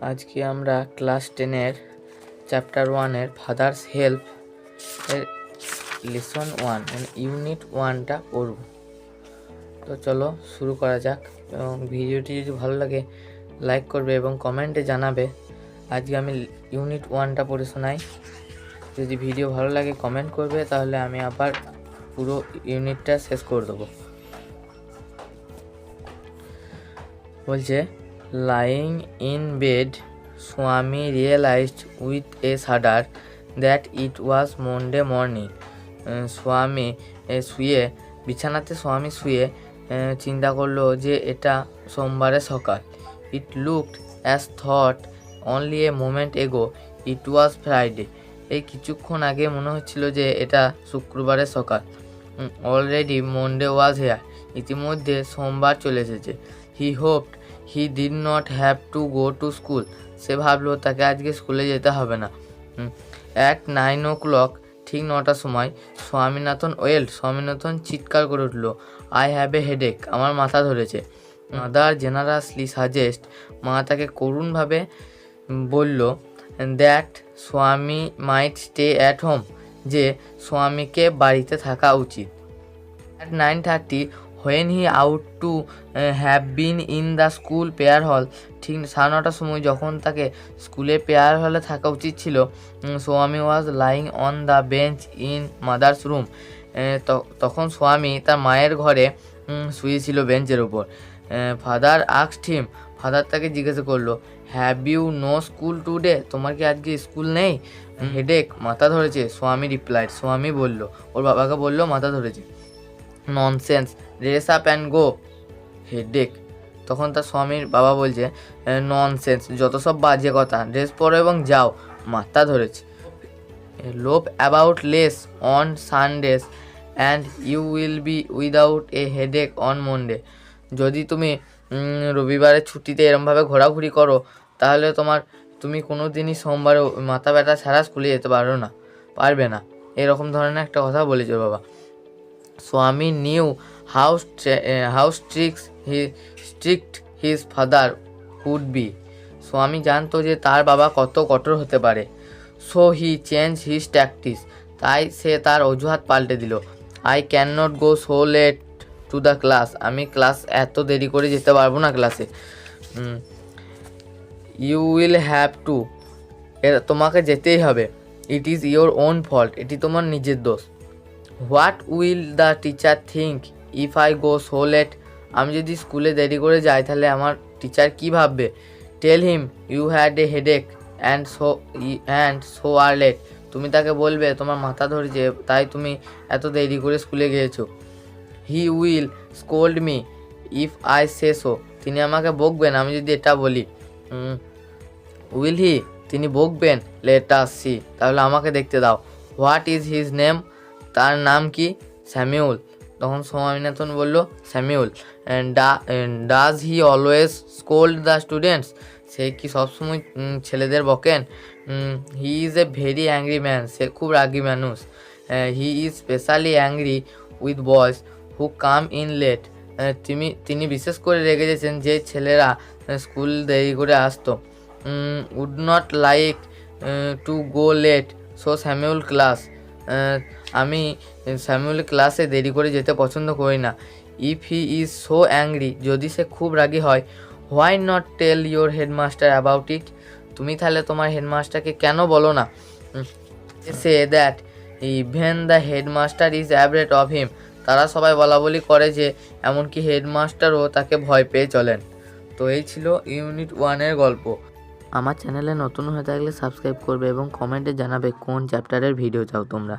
আজকে আমরা ক্লাস টেনের চ্যাপ্টার ওয়ানের ফাদার্স হেল্প এর লেসন ওয়ান মানে ইউনিট ওয়ানটা পড়ব। তো চলো শুরু করা যাক। এবং ভিডিওটি যদি ভালো লাগে, লাইক করবে এবং কমেন্টে জানাবে। আজকে আমি ইউনিট ওয়ানটা পড়ে শোনাই। যদি ভিডিও ভালো লাগে, কমেন্ট করবে, তাহলে আমি আবার পুরো ইউনিটটা শেষ করে দেবো। বলছে lying in bed Swami realized with a shudder that it was Monday morning Swami এ, শুয়ে বিছানাতে স্বামী শুয়ে এ, চিন্তা করল যে এটা সোমবারে সকাল। It looked as thought only a moment ago it was Friday এই কিছুক্ষণ আগে মনে হচ্ছিল যে এটা শুক্রবারের সকাল। অলরেডি মন্ডে ওয়াজ হেয়ার ইতিমধ্যে সোমবার চলে এসেছে। He hoped he did not have to go to school সে ভাবলো, তাকে আজকে স্কুলে যেতে হবে না। অ্যাট নাইন ও ক্লক ঠিক নটার সময়, স্বামীনাথন ওয়েল, স্বামীনাথন চিৎকার করে উঠল আই হ্যাভ এ হেডেক আমার মাথা ধরেছে। মাদার জেনারাসলি সাজেস্ট মা তাকে করুণভাবে বলল দ্যাট স্বামী মাইট স্টে অ্যাট হোম যে স্বামীকে বাড়িতে থাকা উচিত। At nine thirty when he ought to have been in the school prayer hall ঠিক সাড়ে নটার সময় যখন তাকে স্কুলে পেয়ার হলে থাকা উচিত ছিল Swami was lying on the bench in mother's room তখন স্বামী তার মায়ের ঘরে শুয়েছিল বেঞ্চের ওপর ফাদার আক্সড হিম ফাদার তাকে জিজ্ঞাসা করল have you no school today তোমার কি আজকে স্কুল নেই? হেডেক মাথা ধরেছে স্বামী রিপ্লাইড স্বামী বলল ওর বাবাকে বলল মাথা ধরেছে। Nonsense dress up and go, headache. তখন তার স্বামীর বাবা বলছে ননসেন্স যত সব বাজে কথা ড্রেস পরো এবং যাও। মাথা ধরেছে। Loaf about less on Sundays and you will be without a headache on Monday যদি তুমি রবিবারের ছুটিতে এরমভাবে ঘোরাঘুরি করো, তাহলে তোমার, তুমি কোনো দিনই সোমবারে মাথা ব্যথা ছাড়া স্কুলে যেতে পারো না, পারবে না। এরকম ধরনের একটা কথা বলেছে বাবা। Swami knew how how strict he, strict his father would be. Swami জানতো যে তার বাবা কত কঠোর হতে পারে। So he change his tactics. তাই সে তার অজুহাত পাল্টে দিল। I can not go so late to the class. আমি ক্লাস এত দেরি করে যেতে পারব না ক্লাসে। You will have to. তোমাকে যেতেই হবে। It is your own fault. এটি তোমার নিজের দোষ। What will the teacher think if I go so late আমি যদি স্কুলে দেরি করে যাই, তাহলে আমার টিচার কী ভাববে? Tell him you had a headache and so and so are late তুমি তাকে বলবে, তোমার মাথা ধরেছে, তাই তুমি এত দেরি করে স্কুলে গিয়েছো। He will scold me if I say so তিনি আমাকে বকবেন, আমি যদি এটা বলি। উইল হি তিনি বকবেন লেট আস সি তাহলে আমাকে দেখতে দাও। হোয়াট ইজ হিজ নেম তার নাম কি? স্যামিউল তখন স্বামীনাথন বলল Samuel does he always scold the students? সে কি সবসময় ছেলেদের বকেন? He is a very angry man, সে খুব রাগী মানুষ। He is specially angry with boys who come in late. তিনি তিনি বিশেষ করে রেগে গেছেন যে ছেলেরা স্কুল দেরি করে আসতো। Would not like to go late. So Samuel class. আমি স্যামুয়েল ক্লাসে দেরি করে যেতে পছন্দ করি না। If he is so angry যদি সে খুব রাগী হয় why not tell your headmaster about it তুমি তাহলে তোমার হেডমাস্টারকে কেন বলো না? Say that even the headmaster is afraid of him তারা সবাই বলা বলি করে যে, এমনকি হেডমাস্টারও তাকে ভয় পেয়ে চলেন। তো এই ছিল ইউনিট ওয়ানের গল্প। আমার চ্যানেলে নতুন হয়ে থাকলে সাবস্ক্রাইব করবে এবং কমেন্টে জানাবে কোন চ্যাপ্টারের ভিডিও চাও তোমরা।